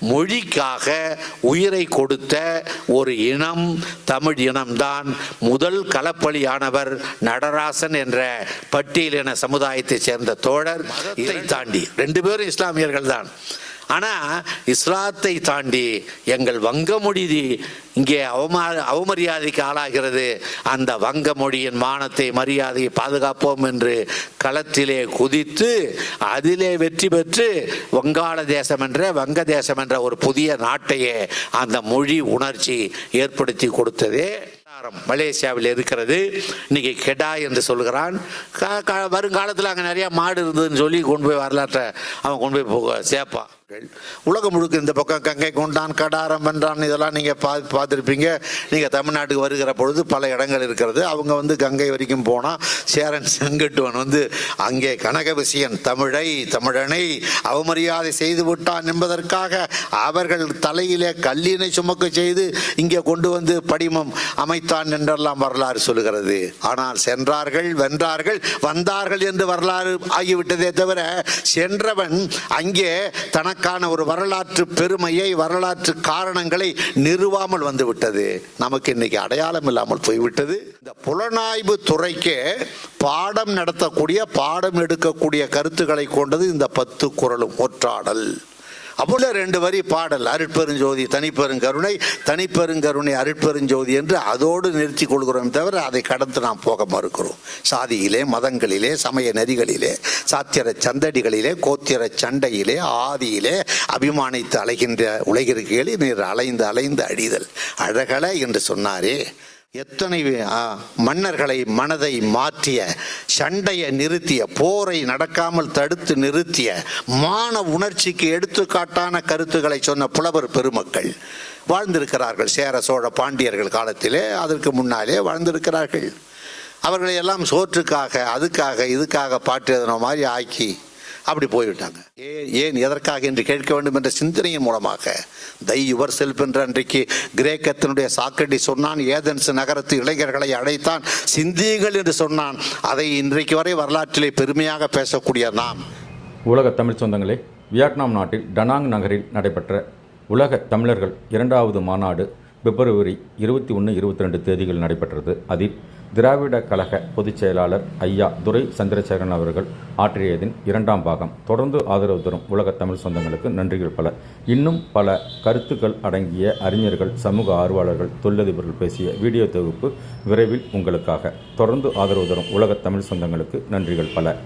மொழிக்காக உயிரை கொடுத்த ஒரு இனம் தமிழ் இனம்தான் முதல் களப்பலியானவர் நடராசன் என்ற பட்டியலின சமுதாயத்தைச் சேர்ந்த தோழர். இதை தாண்டி ரெண்டு பேரும் இஸ்லாமியர்கள் தான் ஆனால் இஸ்லாத்தை தாண்டி எங்கள் வங்க மொழி இங்கே அவமா அவமரியாதைக்கு ஆளாகிறது. அந்த வங்க மொழியின் மானத்தை மரியாதையை பாதுகாப்போம் என்று களத்திலே குதித்து அதிலே வெற்றி பெற்று வங்காள தேசம் என்ற வங்க தேசம் என்ற ஒரு புதிய நாட்டையே அந்த மொழி உணர்ச்சி ஏற்படுத்தி கொடுத்ததே. மலேசியாவில் இருக்கிறது. இன்னைக்கு கெடா என்று சொல்கிறான் க- க- வருங்காலத்தில் அங்கே நிறைய மாடு இருந்ததுன்னு சொல்லி கொண்டு போய் வரலாற்றை அவன் கொண்டு போய் போக சேர்ப்பான் உலகம் முழுக்க இந்த பக்கம் கங்கை கொண்டான் கடாரம் வென்றான் இதெல்லாம் நீங்கள் பா பார்த்துருப்பீங்க. நீங்கள் தமிழ்நாட்டுக்கு வருகிற பொழுது பல இடங்கள் இருக்கிறது. அவங்க வந்து கங்கை வரைக்கும் போனால் சேரன் செங்கட்டுவன் வந்து அங்கே கனகவிசியன் தமிழை தமிழனை அவமரியாதை செய்து விட்டான் என்பதற்காக அவர்கள் தலையிலே கல்லினை சுமக்க செய்து இங்கே கொண்டு வந்து படிமம் அமைத்தான் என்றெல்லாம் வரலாறு சொல்லுகிறது. ஆனால் சென்றார்கள் வென்றார்கள் வந்தார்கள் என்று வரலாறு ஆகிவிட்டதே தவிர சென்றவன் அங்கே தனக்கு அதற்கான ஒரு வரலாற்று பெருமையை வரலாற்று காரணங்களை நிறுவாமல் வந்துவிட்டது. நமக்கு இன்னைக்கு அடையாளம் இல்லாமல் போய்விட்டது. இந்த புலனாய்வு துறைக்கு பாடம் நடத்தக்கூடிய பாடம் எடுக்கக்கூடிய கருத்துக்களை கொண்டது இந்த பத்து குரலும் ஒற்றாடல். அப்போல ரெண்டு வரி பாடல் அருட்பெருஞ்சோதி தனிப்பெருங்கருணை தனிப்பெருங்கருணை அருட்பெருஞ்சோதி என்று அதோடு நிறுத்தி கொள்கிறோம் தவிர அதை கடந்து நாம் போக மறுக்கிறோம். சாதியிலே மதங்களிலே சமய நெறிகளிலே சாத்திர சந்தடிகளிலே கோத்திர சண்டையிலே ஆதியிலே அபிமானித்து அலைகின்ற உலகிற்கேளி நீர் அலைந்து அலைந்து அழிதல். அழகல என்று சொன்னாரே எத்தனை மன்னர்களை மனதை மாற்றிய சண்டையை நிறுத்திய போரை நடக்காமல் தடுத்து நிறுத்திய மான உணர்ச்சிக்கு எடுத்துக்காட்டான கருத்துக்களை சொன்ன புலவர் பெருமக்கள் வாழ்ந்திருக்கிறார்கள். சேர சோழ பாண்டியர்கள் காலத்திலே அதற்கு முன்னாலே வாழ்ந்திருக்கிறார்கள். அவர்களை எல்லாம் சோற்றுக்காக அதுக்காக இதுக்காக பாட்டு எழுதின மாதிரி ஆக்கி அப்படி போய்விட்டாங்க. ஏன் ஏன் எதற்காக என்று கேட்க வேண்டும் என்ற சிந்தனையின் மூலமாக தை யுவர் செல்ஃப் என்ற அன்றைக்கு கிரேக்கத்தினுடைய சாக்கடி சொன்னான் ஏதன்ஸ் நகரத்து இளைஞர்களை அழைத்தான் சிந்தியுங்கள் என்று சொன்னான். அதை இன்றைக்கு வரை வரலாற்றிலே பெருமையாக பேசக்கூடிய நாம். உலக தமிழ் சொந்தங்களே வியட்நாம் நாட்டில் டனாங் நகரில் நடைபெற்ற உலக தமிழர்கள் இரண்டாவது மாநாடு பிப்ரவரி இருபத்தி ஒன்று இருபத்தி ரெண்டு தேதிகள் நடைபெற்றது. அதில் திராவிட கழக பொதுச் செயலாளர் ஐயா துரை சந்திரசேகரன் அவர்கள் ஆற்றியதின் இரண்டாம் பாகம். தொடர்ந்து ஆதரவு தரும் உலக தமிழ் சொந்தங்களுக்கு நன்றிகள் பல. இன்னும் பல கருத்துக்கள் அடங்கிய அறிஞர்கள் சமூக ஆர்வலர்கள் தொழிலதிபர்கள் பேசிய வீடியோ தொகுப்பு விரைவில் உங்களுக்காக. தொடர்ந்து ஆதரவு தரும் உலக தமிழ் சொந்தங்களுக்கு நன்றிகள் பல.